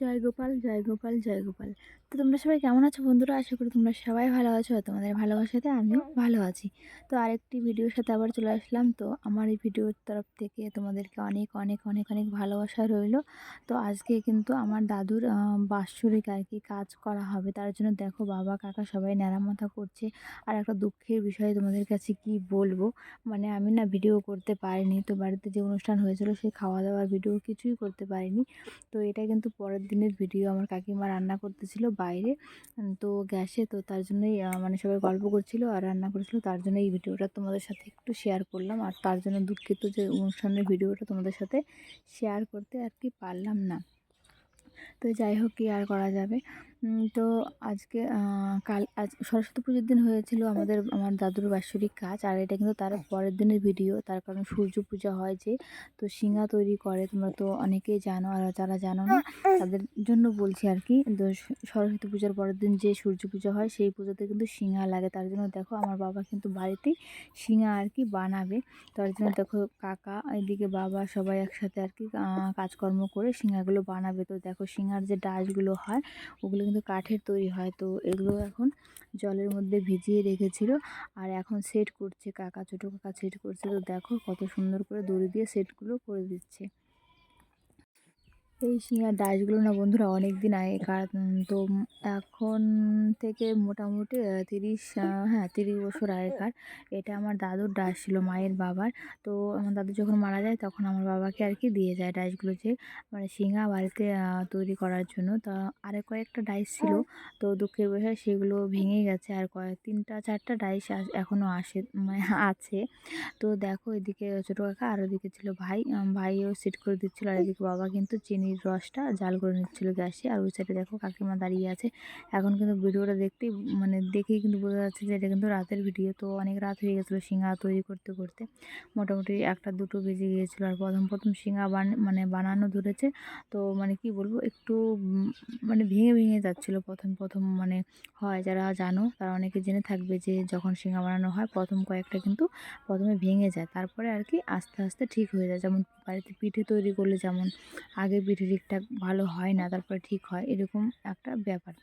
জয় গোপাল জয় গোপাল জয় গোপাল। তো তোমরা সবাই কেমন আছো বন্ধুরা? আশা করি তোমরা সবাই ভালো আছো তোমাদের ভালোবাসাতে আমিও ভালো আছি। তো আরেকটি ভিডিওর সাথে আবার চলে আসলাম। তো আমার এই ভিডিওর তরফ থেকে তোমাদেরকে অনেক অনেক অনেক অনেক ভালোবাসা রইল। তো আজকে কিন্তু আমার দাদুর বাৎসরিক আর কি কাজ করা হবে। তার জন্য দেখো বাবা, কাকা সবাই নেড়ামাথা করছে। আর একটা দুঃখের বিষয়ে তোমাদের কাছে কি বলব? মানে আমি না ভিডিও করতে পারিনি। তো বাড়িতে যে অনুষ্ঠান হয়েছিল, সেই খাওয়া দাওয়ার ভিডিও কিছুই করতে পারিনি। তো এটা কিন্তু পরের দিনের ভিডিও আমার কাকিমা রান্না করতেছিল বাইরে তো গ্যাসে, তো তার জন্যই মানে সবাই গল্প করছিল আর রান্না করেছিল, তার জন্য এই ভিডিওটা তোমাদের সাথে একটু শেয়ার করলাম আর তার জন্য দুঃখিত যে অনুষ্ঠানের ভিডিওটা তোমাদের সাথে শেয়ার করতে আর কি পারলাম না। তো যাই হোক কি আর করা যাবে। তো আজকে কাল আজ সরস্বতী পুজোর দিন হয়েছিল আমাদের আমার দাদুর বাৎসরিক কাজ আর এটা কিন্তু তার পরের দিনের ভিডিও তার কারণ সূর্য পূজা হয় যে তো শিঙা তৈরি করে তোমরা তো অনেকেই জানো আর যারা জানো না তাদের জন্য বলছি আর কি তো সরস্বতী পূজার পরের দিন যে সূর্য পুজো হয় সেই পুজোতে কিন্তু শিঙা লাগে। তার জন্য দেখো আমার বাবা কিন্তু বাড়িতেই শিঙা আর কি বানাবে। তার জন্য দেখো কাকা এদিকে বাবা সবাই একসাথে আর কি কাজকর্ম করে শিঙাগুলো বানাবে। তো দেখো শিঙার যে ডাশগুলো হয়, ওগুলো কিন্তু কাঠের তৈরি হয়। তো এগুলো এখন জলের মধ্যে ভিজিয়ে রেখেছিল আর এখন সেট করছে কাকা, ছোটো কাকা সেট করছে। তো দেখো কত সুন্দর করে দড়ি দিয়ে সেটগুলো করে দিচ্ছে। এই শিঙার ডাশগুলো না বন্ধুরা অনেক দিন আগেকার তো এখন থেকে মোটামুটি তিরিশ হ্যাঁ তিরিশ বছর আগেকার। এটা আমার দাদুর ডাস ছিল, মায়ের বাবার। তো আমার দাদু যখন মারা যায়, তখন আমার বাবাকে আর কি দিয়ে যায় ডাইসগুলো যে মানে শিঙা বাড়িতে তৈরি করার জন্য। তা আরে কয়েকটা ডাইস ছিল, তো দুঃখের বিষয় সেগুলো ভেঙে গেছে। আর কয়েক তিনটা চারটা ডাইস এখনও আসে মানে আছে। তো দেখো, এদিকে ছোটো কাকা আর ওদিকে ছিল ভাই। ভাইও সেট করে দিচ্ছিল, আর এদিকে বাবা কিন্তু চিনির রসটা জাল করে নিচ্ছিলো গ্যাসে। আর ওই সাইডে দেখো কাকিমা দাঁড়িয়ে আছে। এখন কিন্তু ভিডিওটা দেখতেই মানে দেখেই কিন্তু বোঝা যাচ্ছে যে এটা কিন্তু রাতের ভিডিও। তো অনেক রাত হয়ে গেছিল শিঙা তৈরি করতে করতে। মোটামুটি একটা দুটো বেজে গিয়েছিল আর প্রথম প্রথম শিঙা বান মানে বানানো ধরেছে। তো মানে কি বলব, একটু মানে ভেঙে ভেঙে যাচ্ছিল প্রথম প্রথম। মানে হয় যারা জানো, তারা অনেকে জেনে থাকবে যে যখন শিঙা বানানো হয়, প্রথম কয়েকটা কিন্তু প্রথমে ভেঙে যায়। তারপরে আর কি আস্তে আস্তে ঠিক হয়ে যায়। যেমন বাড়িতে পিঠে তৈরি করলে যেমন আগে পিঠে ঠিকঠাক ভালো হয় না, তারপরে ঠিক হয়, এরকম একটা ব্যাপার।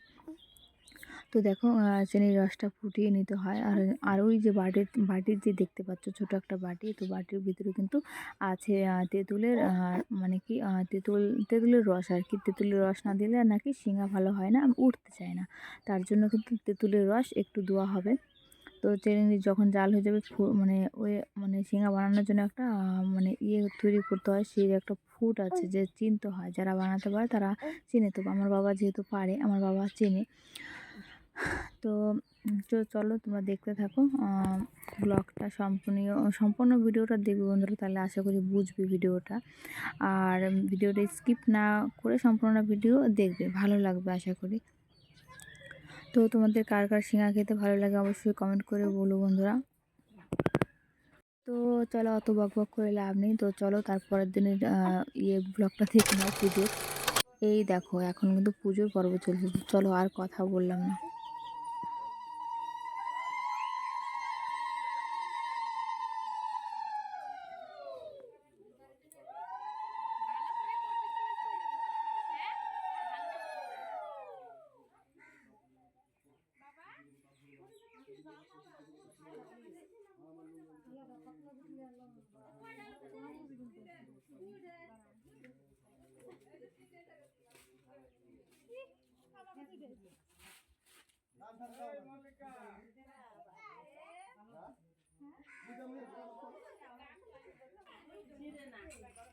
তো দেখো চিনির রসটা ফুটিয়ে নিতে হয়, আর আর ওই যে বাটির বাটির যে দেখতে পাচ্ছ, ছোট একটা বাটি, তো বাটির ভিতরে কিন্তু আছে তেঁতুলের মানে কি তেঁতুল, তেঁতুলের রস আর কি, তেঁতুলের রস না দিলে নাকি শিঙা ভালো হয় না, উঠতে চায় না। তার জন্য কিন্তু তেঁতুলের রস একটু দেওয়া হবে। তো চিনি যখন জাল হয়ে যাবে মানে ওই মানে শিঙা বানানোর জন্য একটা মানে ইয়ে তৈরি করতে হয়, সেই একটা ফুট আছে যে চিনতে হয়, যারা বানাতে পারে তারা চিনে। তো আমার বাবা যেহেতু পারে, আমার বাবা চেনে। তো চলো তোমরা দেখতে থাকো ব্লগটা সম্পূর্ণ সম্পূর্ণ ভিডিওটা দেখবে বন্ধুরা, তাহলে আশা করি বুঝবে ভিডিওটা। আর ভিডিওটা স্কিপ না করে সম্পূর্ণ ভিডিও দেখবে, ভালো লাগবে আশা করি। তো তোমাদের কার কার শিঙা খেতে ভালো লাগে অবশ্যই কমেন্ট করে বলো বন্ধুরা। তো চলো অত বক বক করে লাভ নেই। তো চলো তারপরের দিনের ইয়ে ব্লগটা থেকে নাও পুজোর। এই দেখো, এখন কিন্তু পুজোর পর্ব চলছে। চলো আর কথা বললাম না। হ্যাঁ? মল্লিকা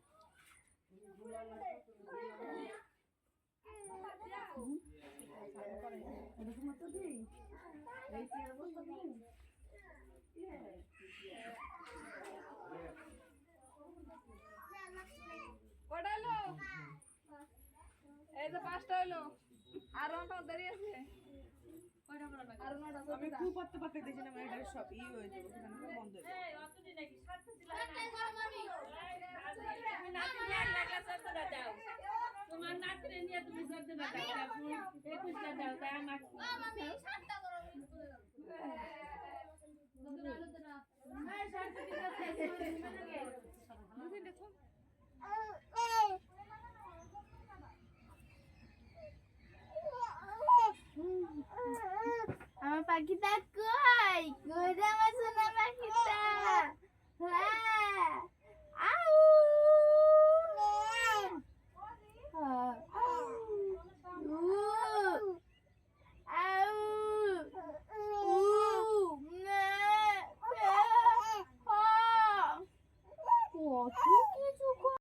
কটা হলো এই তো পাঁচটা হলো আর নটা দেরি আছে আর নটা আমি খুব পাততে পাততে দিয়েছিলাম এটা সব ই হয়ে যাবে বন্ধ হয়ে যাবে আমার আমার পাখিটা কই? কই আমার সোনা পাখিটা? হ্যাঁ।